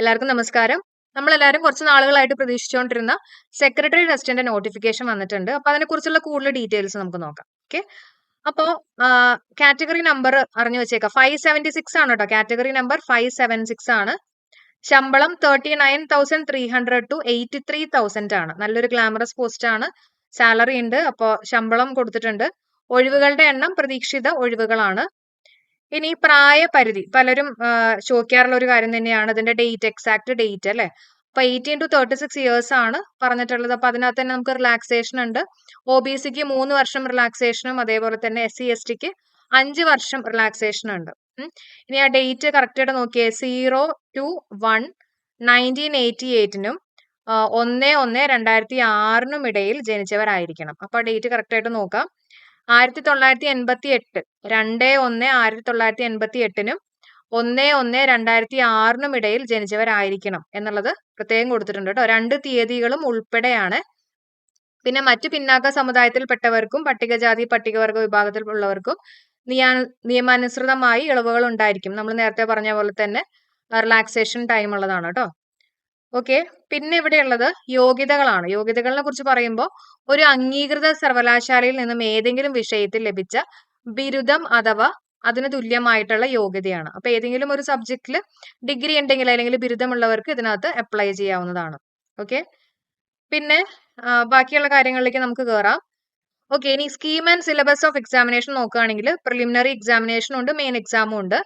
എല്ലാവർക്കും നമസ്കാരം. നമ്മളെല്ലാവരും കുറച്ച് നാളുകളായിട്ട് പ്രതീക്ഷിച്ചുകൊണ്ടിരുന്ന സെക്രട്ടറി ടെസ്റ്റിന്റെ നോട്ടിഫിക്കേഷൻ വന്നിട്ടുണ്ട്. അപ്പൊ അതിനെക്കുറിച്ചുള്ള കൂടുതൽ ഡീറ്റെയിൽസ് നമുക്ക് നോക്കാം. ഓക്കെ അപ്പോ കാറ്റഗറി നമ്പർ അറിഞ്ഞു വെച്ചേക്കാം. ഫൈവ് സെവന്റി സിക്സ് ആണ് കേട്ടോ category number five seven six ആണ്. ശമ്പളം thirty nine thousand three hundred to eighty three thousand ആണ്. നല്ലൊരു ഗ്ലാമറസ് പോസ്റ്റ് ആണ്. സാലറി ഉണ്ട്. അപ്പോൾ ശമ്പളം കൊടുത്തിട്ടുണ്ട്. ഒഴിവുകളുടെ എണ്ണം പ്രതീക്ഷിത ഒഴിവുകളാണ്. ഇനി പ്രായപരിധി പലരും ചോദിക്കാറുള്ള ഒരു കാര്യം തന്നെയാണ് ഇതിന്റെ ഡേറ്റ് എക്സാക്ട് ഡേറ്റ് അല്ലെ? അപ്പൊ eighteen to thirty six years ആണ് പറഞ്ഞിട്ടുള്ളത്. അപ്പൊ അതിനകത്ത് തന്നെ നമുക്ക് റിലാക്സേഷൻ ഉണ്ട്. ഒ ബി സിക്ക് മൂന്ന് വർഷം റിലാക്സേഷനും അതേപോലെ തന്നെ എസ് സി എസ് ടിക്ക് അഞ്ച് വർഷം റിലാക്സേഷൻ ഉണ്ട്. ഇനി ആ ഡേറ്റ് കറക്റ്റ് ആയിട്ട് നോക്കിയേ zero two one nineteen eighty എയ്റ്റിനും ഒന്ന് ഒന്ന് രണ്ടായിരത്തി ആറിനും ഇടയിൽ ജനിച്ചവരായിരിക്കണം. അപ്പൊ ആ ഡേറ്റ് കറക്റ്റ് ആയിട്ട് നോക്കാം. ആയിരത്തി തൊള്ളായിരത്തി എൺപത്തി എട്ട് രണ്ട് ഒന്ന് ആയിരത്തി തൊള്ളായിരത്തി എൺപത്തി എട്ടിനും ഒന്ന് ഒന്ന് രണ്ടായിരത്തി ആറിനും ഇടയിൽ ജനിച്ചവരായിരിക്കണം എന്നുള്ളത് പ്രത്യേകം കൊടുത്തിട്ടുണ്ട് കേട്ടോ. രണ്ട് തീയതികളും ഉൾപ്പെടെയാണ്. പിന്നെ മറ്റു പിന്നാക്ക സമുദായത്തിൽപ്പെട്ടവർക്കും പട്ടികജാതി പട്ടികവർഗ വിഭാഗത്തിലുള്ളവർക്കും നിയാ നിയമാനുസൃതമായി ഇളവുകൾ ഉണ്ടായിരിക്കും. നമ്മൾ നേരത്തെ പറഞ്ഞ പോലെ തന്നെ റിലാക്സേഷൻ ടൈം ഉള്ളതാണ് കേട്ടോ. ഓക്കെ. പിന്നെ ഇവിടെയുള്ളത് യോഗ്യതകളാണ്. യോഗ്യതകളെ കുറിച്ച് പറയുമ്പോൾ ഒരു അംഗീകൃത സർവകലാശാലയിൽ നിന്നും ഏതെങ്കിലും വിഷയത്തിൽ ലഭിച്ച ബിരുദം അഥവാ അതിന് തുല്യമായിട്ടുള്ള യോഗ്യതയാണ്. അപ്പൊ ഏതെങ്കിലും ഒരു സബ്ജക്റ്റിൽ ഡിഗ്രി ഉണ്ടെങ്കിൽ അല്ലെങ്കിൽ ബിരുദമുള്ളവർക്ക് ഇതിനകത്ത് അപ്ലൈ ചെയ്യാവുന്നതാണ്. ഓക്കെ. പിന്നെ ബാക്കിയുള്ള കാര്യങ്ങളിലേക്ക് നമുക്ക് കയറാം ഓക്കെ ഇനി scheme and syllabus of examination നോക്കുകയാണെങ്കിൽ പ്രിലിമിനറി എക്സാമിനേഷനും ഉണ്ട് മെയിൻ എക്സാമും ഉണ്ട്.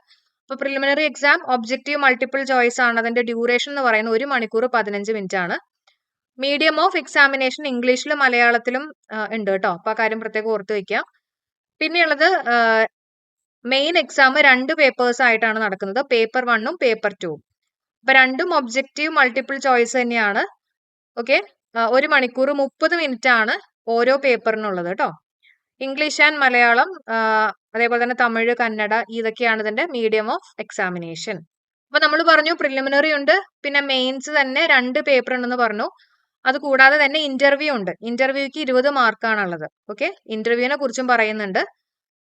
അപ്പോൾ preliminary exam objective multiple choice ആണ്. അതിന്റെ ഡ്യൂറേഷൻ എന്ന് പറയുന്നത് ഒരു മണിക്കൂർ പതിനഞ്ച് മിനിറ്റ് ആണ് മീഡിയം ഓഫ് എക്സാമിനേഷൻ ഇംഗ്ലീഷിലും മലയാളത്തിലും ഉണ്ട് കേട്ടോ അപ്പൊ ആ കാര്യം പ്രത്യേകം ഓർത്ത് വെക്കാം പിന്നെയുള്ളത് മെയിൻ എക്സാം രണ്ട് പേപ്പേഴ്സ് ആയിട്ടാണ് നടക്കുന്നത്. പേപ്പർ വണ്ണും പേപ്പർ ടൂവും അപ്പൊ രണ്ടും ഒബ്ജക്റ്റീവ് മൾട്ടിപ്പിൾ ചോയ്സ് തന്നെയാണ്. ഓക്കെ ഒരു മണിക്കൂർ മുപ്പത് മിനിറ്റ് ആണ് ഓരോ പേപ്പറിനുള്ളത് കേട്ടോ ഇംഗ്ലീഷ് ആൻഡ് മലയാളം അതേപോലെ തന്നെ തമിഴ് കന്നഡ ഇതൊക്കെയാണ് ഇതിന്റെ മീഡിയം ഓഫ് എക്സാമിനേഷൻ അപ്പൊ നമ്മൾ പറഞ്ഞു പ്രിലിമിനറി ഉണ്ട് പിന്നെ മെയിൻസ് തന്നെ രണ്ട് പേപ്പർ ഉണ്ടെന്ന് പറഞ്ഞു. അത് കൂടാതെ തന്നെ ഇന്റർവ്യൂ ഉണ്ട്. ഇന്റർവ്യൂക്ക് ഇരുപത് മാർക്കാണുള്ളത് ഓക്കെ ഇന്റർവ്യൂവിനെ കുറിച്ചും പറയുന്നുണ്ട്.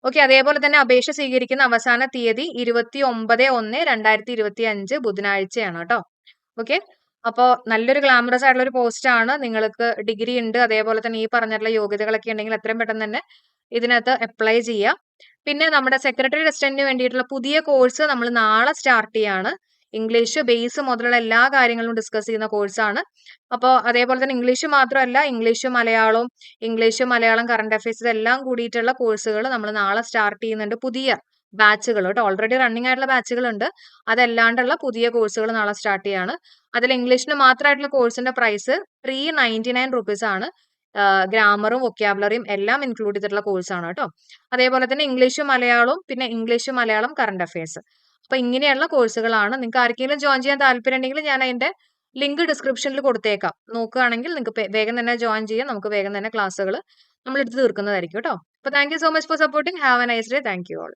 ഓക്കെ അതേപോലെ തന്നെ അപേക്ഷ സ്വീകരിക്കുന്ന അവസാന തീയതി ഇരുപത്തി ഒമ്പത് ഒന്ന് രണ്ടായിരത്തി ഇരുപത്തി അഞ്ച് ബുധനാഴ്ചയാണ് കേട്ടോ. ഓക്കെ അപ്പോൾ നല്ലൊരു ഗ്ലാമറസ് ആയിട്ടുള്ള ഒരു പോസ്റ്റ് ആണ്. നിങ്ങൾക്ക് ഡിഗ്രി ഉണ്ട്. അതേപോലെ തന്നെ ഈ പറഞ്ഞിട്ടുള്ള യോഗ്യതകളൊക്കെ ഉണ്ടെങ്കിൽ എത്രയും പെട്ടെന്ന് തന്നെ ഇതിനകത്ത് അപ്ലൈ ചെയ്യാം. പിന്നെ നമ്മുടെ സെക്രട്ടറി അസിസ്റ്റന്റിന് വേണ്ടിയിട്ടുള്ള പുതിയ കോഴ്സ് നമ്മൾ നാളെ സ്റ്റാർട്ട് ചെയ്യാണ്. ഇംഗ്ലീഷ് ബേസ് മുതലുള്ള എല്ലാ കാര്യങ്ങളും ഡിസ്കസ് ചെയ്യുന്ന കോഴ്സാണ് അപ്പോൾ അതേപോലെ തന്നെ ഇംഗ്ലീഷ് മാത്രമല്ല ഇംഗ്ലീഷ് മലയാളവും ഇംഗ്ലീഷ് മലയാളം കറണ്ട് അഫയേഴ്സ് ഇതെല്ലാം കൂടിയിട്ടുള്ള കോഴ്സുകൾ നമ്മൾ നാളെ സ്റ്റാർട്ട് ചെയ്യുന്നുണ്ട്. പുതിയ ബാച്ചുകൾ കേട്ടോ ഓൾറെഡി റണ്ണിങ് ആയിട്ടുള്ള ബാച്ചുകളുണ്ട് അതല്ലാണ്ടുള്ള പുതിയ കോഴ്സുകൾ നാളെ സ്റ്റാർട്ട് ചെയ്യാണ്. അതിൽ ഇംഗ്ലീഷിന് മാത്രമായിട്ടുള്ള കോഴ്സിന്റെ price three ninety nine rupees ആണ് ഗ്രാമറും വൊക്കാബുലറിയും എല്ലാം ഇൻക്ലൂഡ് ചെയ്തിട്ടുള്ള കോഴ്സാണ് കേട്ടോ. അതേപോലെ തന്നെ ഇംഗ്ലീഷും മലയാളവും പിന്നെ ഇംഗ്ലീഷും മലയാളം കറണ്ട് അഫയേഴ്സ് അപ്പൊ ഇങ്ങനെയുള്ള കോഴ്സുകളാണ് നിങ്ങൾക്ക് ആർക്കെങ്കിലും ജോയിൻ ചെയ്യാൻ താല്പര്യം ഉണ്ടെങ്കിൽ ഞാൻ അതിന്റെ ലിങ്ക് ഡിസ്ക്രിപ്ഷനിൽ കൊടുത്തേക്കാം. നോക്കുകയാണെങ്കിൽ നിങ്ങൾക്ക് വേഗം തന്നെ ജോയിൻ ചെയ്യാം. നമുക്ക് വേഗം തന്നെ ക്ലാസ്സുകൾ നമ്മൾ എടുത്ത് തീർക്കുന്നതായിരിക്കും കേട്ടോ. അപ്പൊ thank you so much for supporting have a nice day thank you all